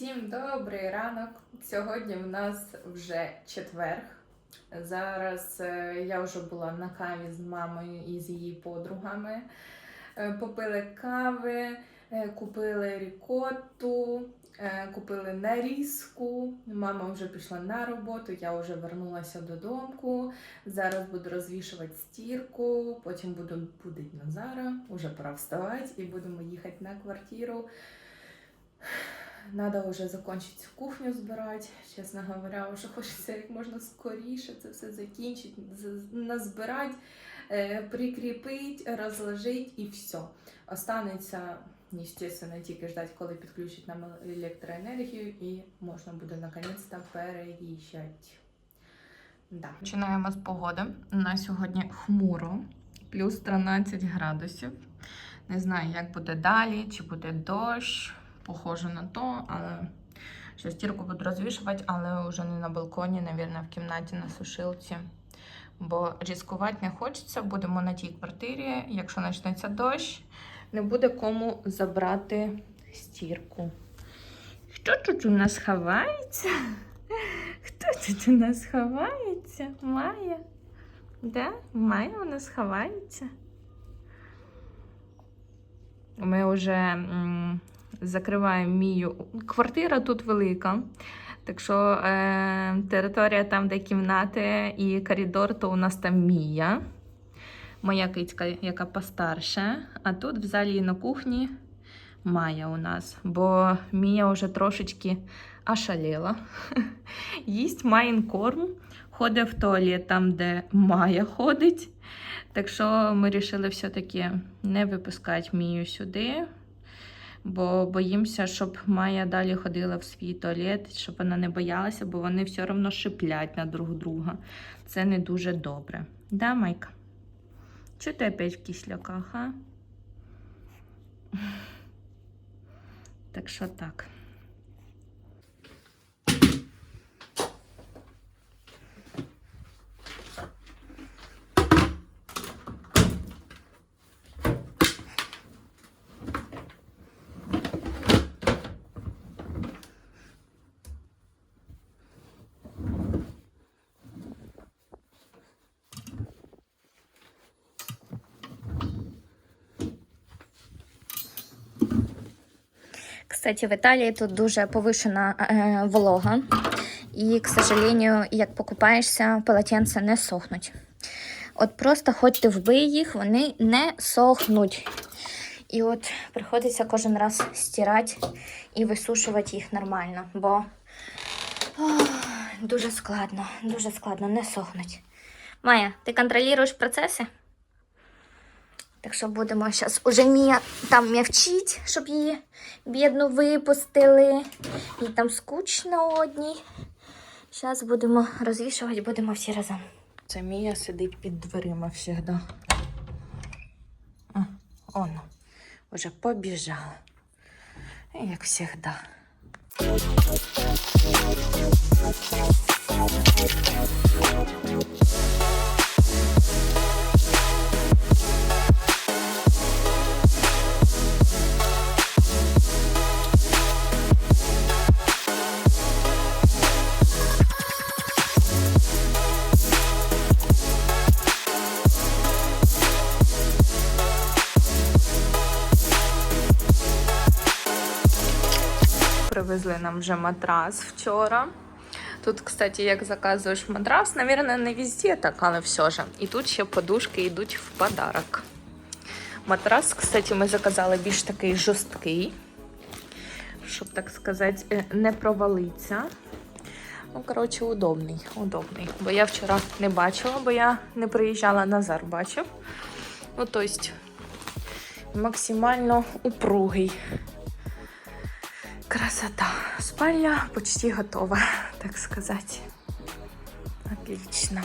Усім добрий ранок. Сьогодні в нас вже четверг. Зараз е, я вже була на каві з мамою і з її подругами. Е, Попили кави, е, купили рікотту, е, купили нарізку. Мама вже пішла на роботу, я вже вернулася додому. Зараз буду розвішувати стірку, потім буду будити Назара, уже пора вставати і будемо їхати на квартиру. Надо вже закончити кухню збирати. Чесно говоря, вже хочеться як можна скоріше це все закінчити, назбирати, е, прикріпити, розложити і все. Останеться, естественно, тільки ждати, коли підключать нам електроенергію, і можна буде наконець-то переїжджати. Да. Починаємо з погоди. На сьогодні хмуро, плюс 13 градусів. Не знаю, як буде далі, чи буде дощ. Похоже на то, але ще стірку буду розвішувати, але вже не на балконі, навірно, в кімнаті на сушилці. Бо ризикувати не хочеться, будемо на тій квартирі. Якщо почнеться дощ, не буде кому забрати стірку. Хто тут у нас ховається? Хто тут у нас ховається? Майя? Да? Майя у нас ховається. Ми вже закриваємо мію. Квартира тут велика. Так що е, територія там, де кімнати і коридор, то у нас там Мія. Моя кицька, яка постарша. А тут в залі на кухні Майя у нас. Бо Мія вже трошечки ошаліла. Їсть Маїн корм, ходить в туалет там, де Майя ходить. Так що ми вирішили все-таки не випускати Мію сюди, бо боїмося, щоб Майя далі ходила в свій туалет, щоб вона не боялася, бо вони все одно шиплять на друг друга. Це не дуже добре. Да, Майка? Чого ти опять в кисляках, а? Так що так. Кстати, в Италии тут дуже повышена э, волога. И, к сожалению, як покупаєшся, полотенця не сохнуть. От просто хоч ти вбий їх, вони не сохнуть. І от приходиться кожен раз стирати і висушувати їх нормально, бо ох, дуже складно, дуже складно, не сохнуть. Майя, ти контролюєш процеси? Так що будемо зараз уже там м'явчить, щоб її бідну випустили. І там скучно одній. Зараз будемо розвішувати, будемо всі разом. Це Мія сидить під дверима завжди. А, он, уже побіжала. Як завжди. Привезли нам вже матрас вчора. Тут, кстати, як заказуєш матрас, навірно, не везде так, але все ж. І тут ще подушки йдуть в подарок. Матрас, кстати, ми заказали більш такий жорсткий, щоб, так сказати, е, не провалиться. Ну, коротше, удобний, удобний. Бо я вчора не бачила, бо я не приїжджала, Назар бачив. Ну, тобто, максимально упругий. Красота. Спальня почти готова, так сказати. Отлично.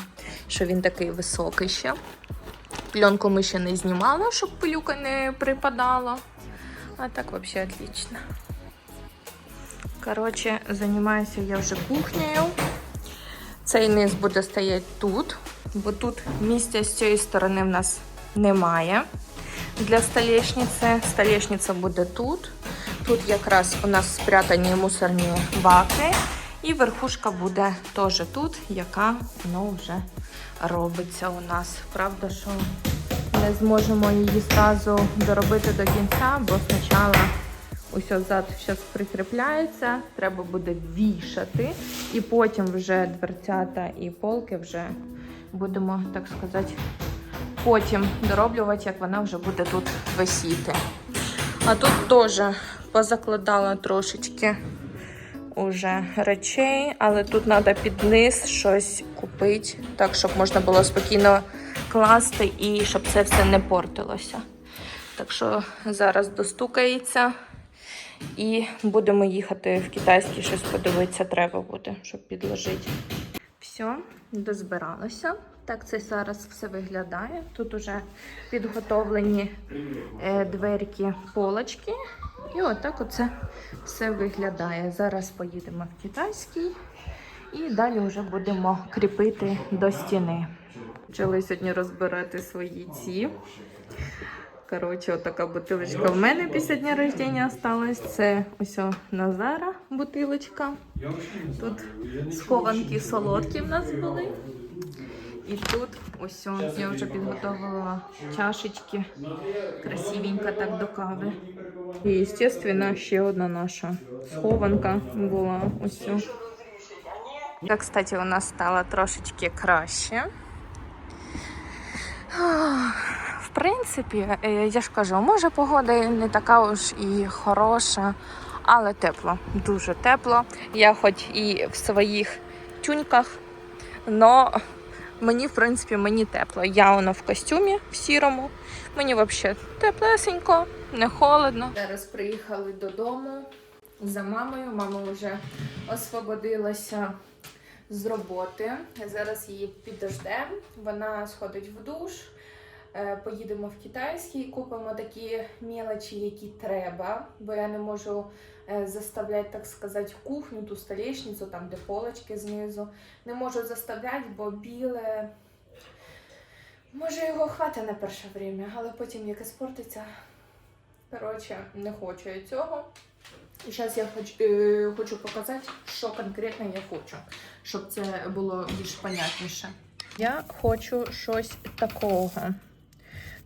Що він такий високий ще. Пленку ми ще не знімали, щоб пилюка не припадала. А так взагалі отлично. Коротше, займаюся я вже кухнею. Цей низ буде стояти тут, бо тут місця з цієї сторони в нас немає для столешниці. Столешниця буде тут. Тут якраз у нас спрятані мусорні баки. І верхушка буде теж тут, яка ну, вже робиться у нас. Правда, що не зможемо її зразу доробити до кінця, бо спочатку ось зад зараз прикріпляється, треба буде вішати, і потім вже дверцята і полки вже будемо, так сказати, потім дороблювати, як вона вже буде тут висіти. А тут теж позакладала трошечки уже речей, але тут треба під низ щось купити, так, щоб можна було спокійно класти і щоб це все не портилося. Так що зараз достукається і будемо їхати в китайський, щось подивитися, треба буде, щоб підложити. Все, дозбиралося. Так це зараз все виглядає. Тут уже підготовлені е, дверки, полочки. І отак оце все виглядає. Зараз поїдемо в китайський і далі вже будемо кріпити до стіни. Почали сьогодні розбирати свої ці. Коротше, отака бутилочка в мене після дня рождення осталась. Це ось Назара бутилочка. Тут схованки солодкі в нас були. І тут ось о, я вже підготувала чашечки. Красивенько так до кави. І, звісно, ще одна наша схованка була. Ось. Так, кстати, у нас стало трошечки краще. В принципі, е, я ж кажу, може погода не така уж і хороша, але тепло, дуже тепло. Я хоч і в своїх тюньках, але мені, в принципі, мені тепло. Я воно в костюмі в сірому. Мені взагалі теплесенько, не холодно. Зараз приїхали додому за мамою. Мама вже освободилася з роботи. Зараз її підождемо. Вона сходить в душ. Е, Поїдемо в китайський, купимо такі мелочі, які треба, бо я не можу е, заставляти, так сказати, кухню, ту столешницю, там де полочки знизу. Не можу заставляти, бо біле. Може, його хватить на перше время, але потім як спортиться. Коротше, не хочу я цього. І зараз я хоч, е, хочу показати, що конкретно я хочу, щоб це було більш понятніше. Я хочу щось такого.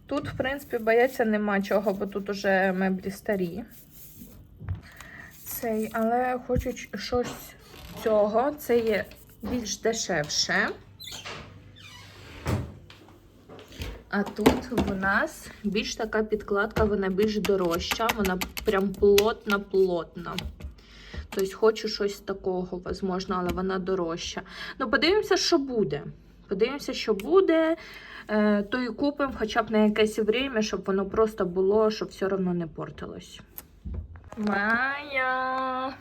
Тут, в принципі, бояться нема чого, бо тут уже меблі старі. Цей, але хочу щось цього. Це є більш дешевше. А тут в нас більш така підкладка, вона більш дорожча, вона прям плотна-плотна. Тобто хочу щось такого, можливо, але вона дорожча. Ну, подивимося, що буде. Подивимося, що буде. Е, то і купимо хоча б на якесь время, щоб воно просто було, щоб все одно не портилось. Майя!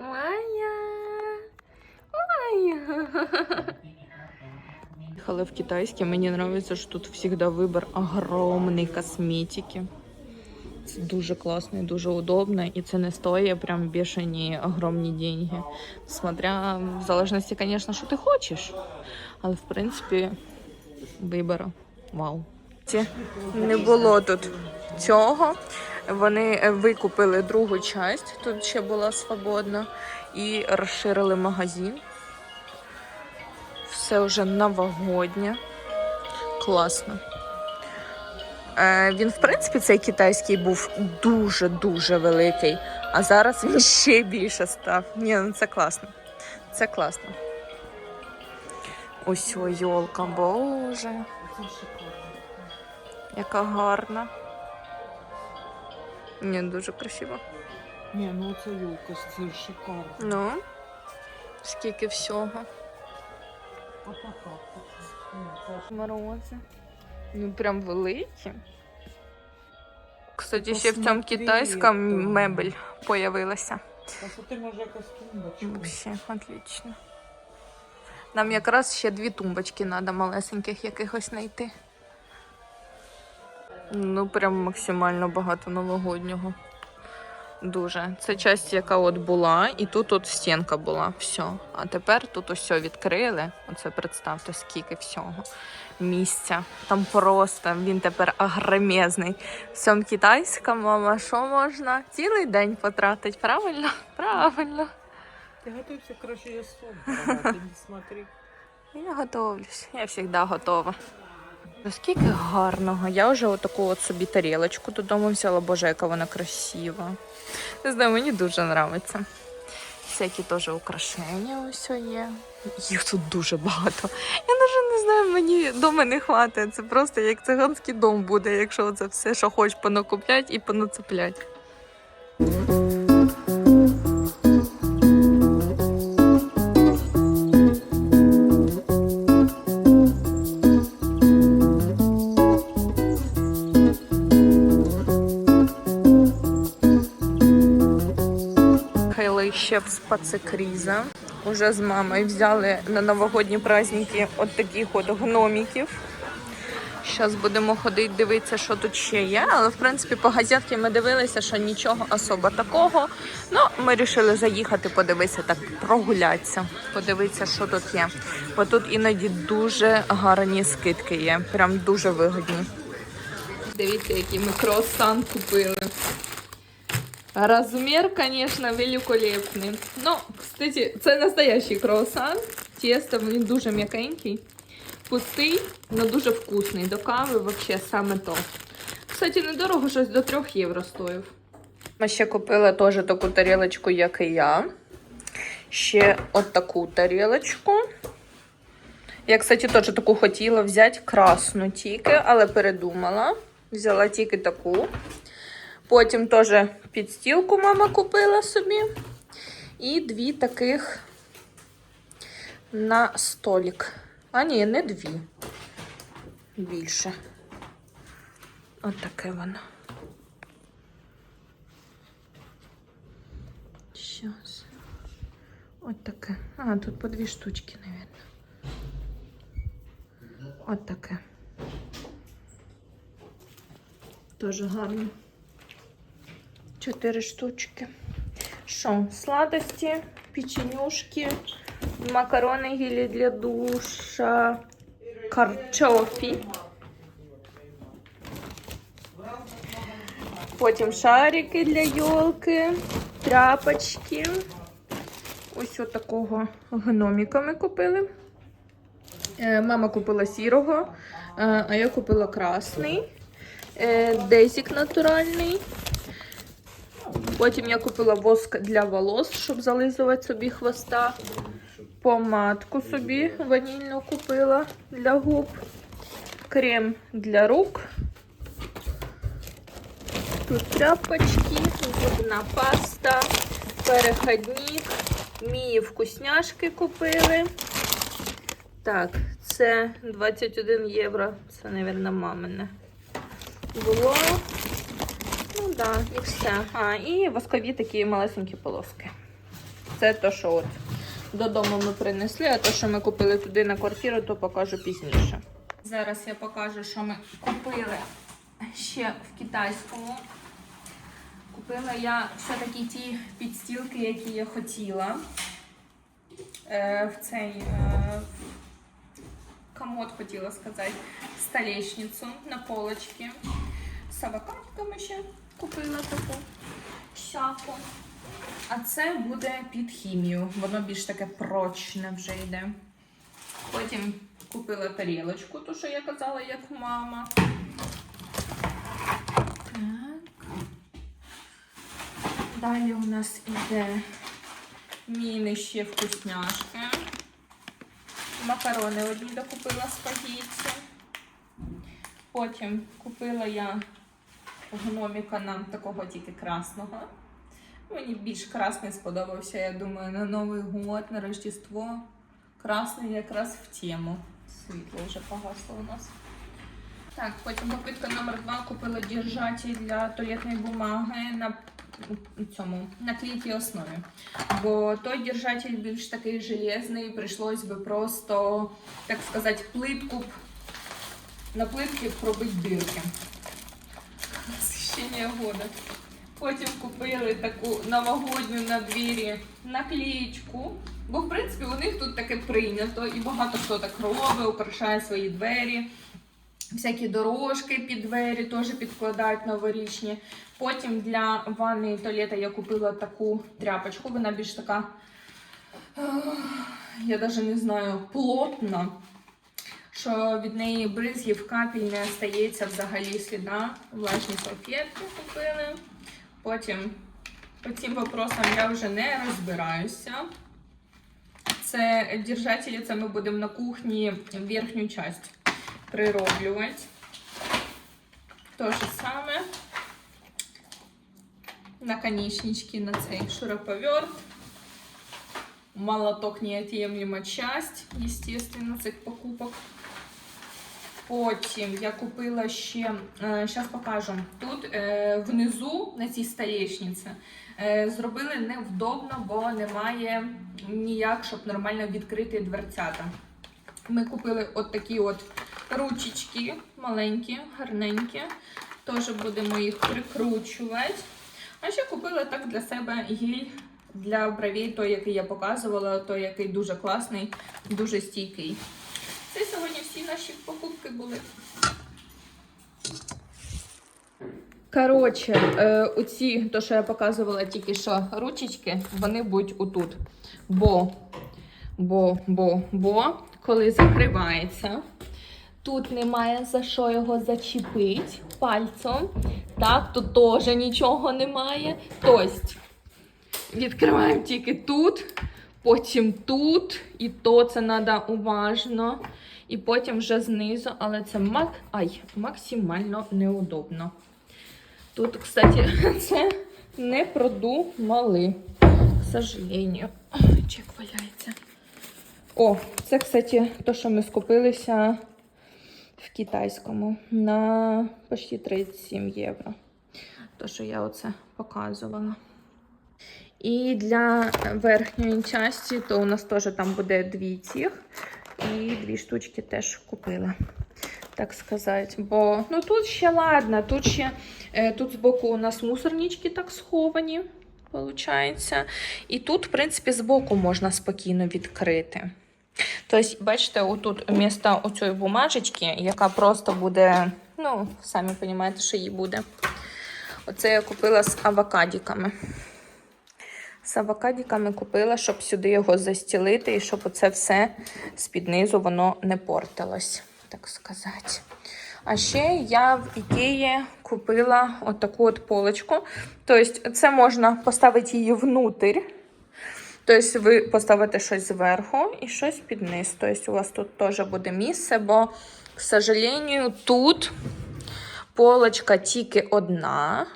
Майя! Майя! Приехала в китайский. Мне нравится, что тут всегда выбор огромной косметики. Це дуже класно і дуже удобно, і це не стоїть прям бешені огромні деньги. Смотря в залежності, звісно, що ти хочеш. Але в принципі вибору. Вау. Не було тут цього. Вони е, викупили другу часть, тут ще була свободна, і розширили магазин. Все вже новогоднє. Класно. Е, він, в принципі, цей китайський був дуже-дуже великий, а зараз він ще більше став. Ні, ну це класно. Це класно. Ось йолка, боже. Яка гарна. Ні, дуже красиво. Ні, ну це юлка, це шикарно. Ну, скільки всього. Морози. Ну, прям великі. Кстати, ще в цьому китайському мебель появилася. А що ти може якась тумбочка? Вообще, отлично. Нам якраз ще дві тумбочки треба малесеньких якихось знайти. Ну, прям максимально багато новогоднього. Дуже. Це часть, яка от була, і тут от стінка була. Все. А тепер тут усе відкрили. Оце представте, скільки всього. місця. Там просто він тепер агромезний. Всьом китайська, мама, що можна? Цілий день потратить, правильно? Правильно. Ти готуйся, краще я сон. Ти не смотри. Я готовлюсь. Я завжди готова. Наскільки гарного. Я вже отаку от собі тарілочку додому взяла. Боже, яка вона красива. Не знаю, мені дуже подобається. Всякі теж украшення ось є. Їх тут дуже багато. Я навіть не знаю, мені дома не хватить. Це просто як циганський дом буде, якщо це все, що хочеш понакупляти і понацепляти. Ще з пацикріза. Уже з мамою взяли на новогодні праздники от таких от гноміків. Зараз будемо ходити дивитися, що тут ще є. Але в принципі по газетки ми дивилися, що нічого особо такого. Ну, ми вирішили заїхати, подивитися, так прогулятися, подивитися, що тут є. Бо тут іноді дуже гарні скидки є. Прям дуже вигідні. Дивіться, який ми круасан купили. Размер, конечно, великолепний. Ну, кстати, це настоящий круасан. Тесто він дуже м'якенький. Пустий, але дуже вкусний. До кави взагалі саме то. Кстати, недорого щось до 3 євро стоїв. Ми ще купили теж таку тарілочку, як і я. Ще от таку тарілочку. Я, кстати, теж таку хотіла взяти красну тільки, але передумала. Взяла тільки таку. Потім теж підстілку мама купила собі. І дві таких на столик. А ні, не дві. Більше. От таке воно. Щас. От таке. А, тут по дві штучки, мабуть. От таке. Тоже гарно. Чотири штучки. Що? Сладості, печенюшки, макарони гелі для душа, карчофі. Потім шарики для йолки, тряпочки. Ось такого гноміка ми купили. Е, Мама купила сірого, е, а я купила красний. Е, Дезік натуральний. Потім я купила воск для волос, щоб зализувати собі хвоста. Помадку собі ванільну купила для губ. Крем для рук. Тут тряпочки, зубна паста, переходник. Мії вкусняшки купили. Так, це 21 євро. Це, мабуть, мамине. Було. Да, і все. А, і воскові такі малесенькі полоски. Це то, що от додому ми принесли, а то, що ми купили туди на квартиру, то покажу пізніше. Зараз я покажу, що ми купили ще в китайському. Купила я все-таки ті підстілки, які я хотіла. Е, в цей е, комод, хотіла сказати, столешницю на полочці. З авокадками ще купила таку шафу. А це буде під хімію. Воно більш таке прочне вже йде. Потім купила тарілочку, ту, що я казала, як мама. Так. Далі у нас іде міни ще вкусняшки. Макарони одні докупила спагітці. Потім купила я гноміка нам такого тільки красного. Мені більш красний сподобався, я думаю, на Новий год, на Рождество. Красний якраз в тему. Світло вже погасло у нас. Так, потім попитка номер два купила держатель для туалетної бумаги на цьому на клітій основі. Бо той держатель більш такий железний, прийшлось би просто, так сказати, плитку на плитки пробити дирки. Насищення года. Потім купили таку новогодню на двірі наклеєчку. Бо, в принципі, у них тут таке прийнято, і багато хто так робить, украшає свої двері. Всякі дорожки під двері теж підкладають новорічні. Потім для ванни і туалета я купила таку тряпочку. Вона більш така, я навіть не знаю, плотна. Що від неї бризгів капель не стається взагалі сліда. Влажні салфетки купили. Потім по цим вопросам я вже не розбираюся. Це держателі, це ми будемо на кухні верхню часть прироблювати. То же саме. Наконечнички на цей шуруповерт. Молоток неотъемлема часть, естественно, цих покупок. Потім я купила ще, зараз покажу. Тут е, внизу на цій столешниці е, зробили невдобно, бо немає ніяк, щоб нормально відкрити дверцята. Ми купили от такі от ручечки маленькі, гарненькі. Теж будемо їх прикручувати. А ще купила так для себе гіль для бровей, той, який я показувала, той, який дуже класний, дуже стійкий. Наші покупки були. Коротше, е, оці, то, що я показувала тільки що ручечки, вони будуть отут. Бо, бо, бо, бо, коли закривається, тут немає за що його зачепити пальцем. Так, тут теж нічого немає. Тобто, відкриваємо тільки тут, потім тут, і то це треба уважно. І потім вже знизу, але це мак... Ай, максимально неудобно. Тут, кстати, це не продумали, к сожалению. Чек валяється. О, це, кстати, то, що ми скупилися в китайському на почти 37 євро. То, що я оце показувала. І для верхньої частини, то у нас теж там буде дві цих. І дві штучки теж купила. Так сказати. Бо ну тут ще ладно, тут ще е, тут збоку у нас мусорнички так сховані, виходить. І тут, в принципі, збоку можна спокійно відкрити. Тобто, бачите, отут вмісто оцієї бумажечки, яка просто буде, ну, самі розумієте, що її буде. Оце я купила з авокадіками. З авокадіками купила, щоб сюди його застілити і щоб оце все з-під низу воно не портилось, так сказати. А ще я в Ікеї купила отаку от полочку. Тобто, це можна поставити її внутрь. Тобто, ви поставите щось зверху і щось під низ. Тобто, у вас тут теж буде місце, бо, к сожалению, тут полочка тільки одна.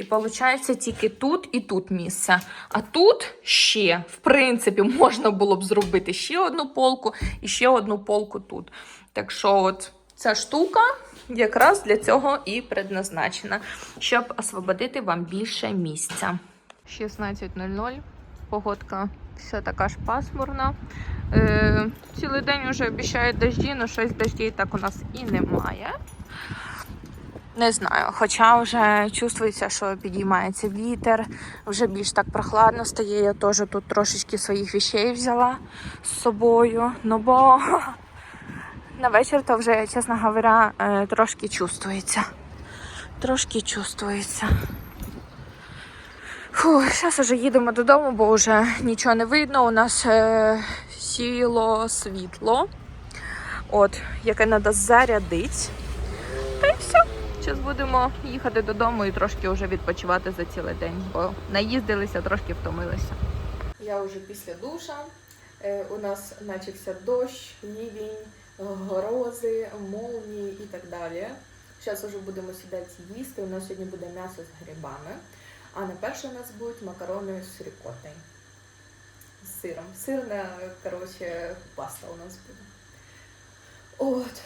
І виходить тільки тут і тут місце. А тут ще, в принципі, можна було б зробити ще одну полку і ще одну полку тут. Так що, от ця штука якраз для цього і предназначена, щоб освободити вам більше місця. 16.00. Погодка все така ж пасмурна. Е, цілий день вже обіцяють дожді, але щось дождей так у нас і немає. Не знаю, хоча вже чувствується, що підіймається вітер, вже більш так прохладно стає. Я теж тут трошечки своїх вещей взяла з собою. Ну бо на вечір то вже, чесно говоря, е, трошки чувствується. Трошки чувствується. Зараз вже їдемо додому, бо вже нічого не видно. У нас е, сіло світло, от, яке треба зарядити. Зараз будемо їхати додому і трошки вже відпочивати за цілий день, бо наїздилися, трошки втомилися. Я вже після душа. Е, у нас почався дощ, лівень, грози, молнії і так далі. Зараз вже будемо сідати їсти. У нас сьогодні буде м'ясо з грибами. А на перше у нас будуть макарони з рікотою. З сиром. Сирна, коротше, паста у нас буде. От,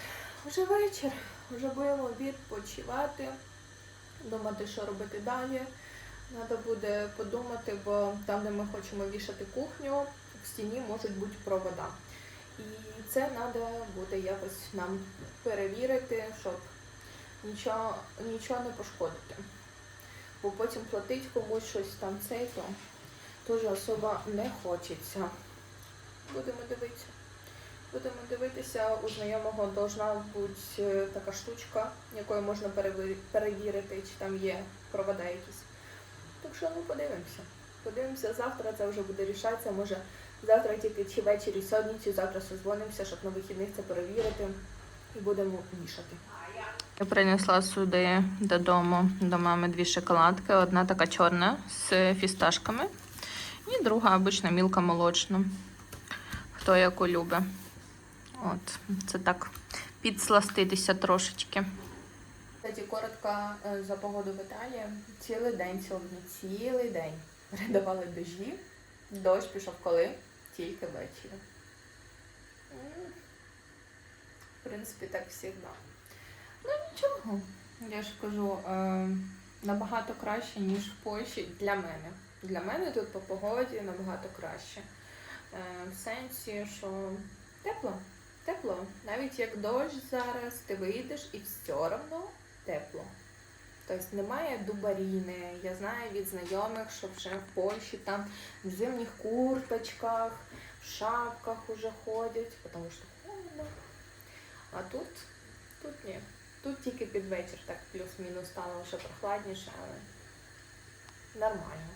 вже вечір. Вже будемо відпочивати, думати, що робити далі. Треба буде подумати, бо там, де ми хочемо вішати кухню, в стіні можуть бути провода. І це треба буде якось нам перевірити, щоб нічого, нічого не пошкодити. бо потім платить комусь щось там це, то теж особо не хочеться. Будемо дивитися. Будемо дивитися, у знайомого должна бути е, така штучка, якою можна переві- перевірити, чи там є провода якісь. Так що ну подивимося. Подивимося завтра, це вже буде рішатися. Може завтра тільки чи ввечері сьогодні, чи завтра созвонимося, щоб на вихідних це перевірити і будемо вішати. Я принесла сюди додому до мами дві шоколадки. Одна така чорна з фісташками, і друга обична мілка молочна. Хто яку любить. От, це так підсластитися трошечки. Кстати, коротко е, за погоду в Італії. Цілий день сьогодні, цілий день. Передавали дожді. Дощ пішов коли? Тільки ввечері. В принципі, так завжди. Ну нічого. Я ж кажу, е, набагато краще, ніж в Польщі для мене. Для мене тут по погоді набагато краще. Е, в сенсі, що тепло. Тепло. Навіть як дощ зараз, ти вийдеш і все одно тепло. Тобто немає дубаріни. Я знаю від знайомих, що вже в Польщі там в зимніх курточках, в шапках уже ходять, тому що холодно. А тут, тут ні. Тут тільки під вечір так плюс-мінус стало вже прохладніше, але нормально.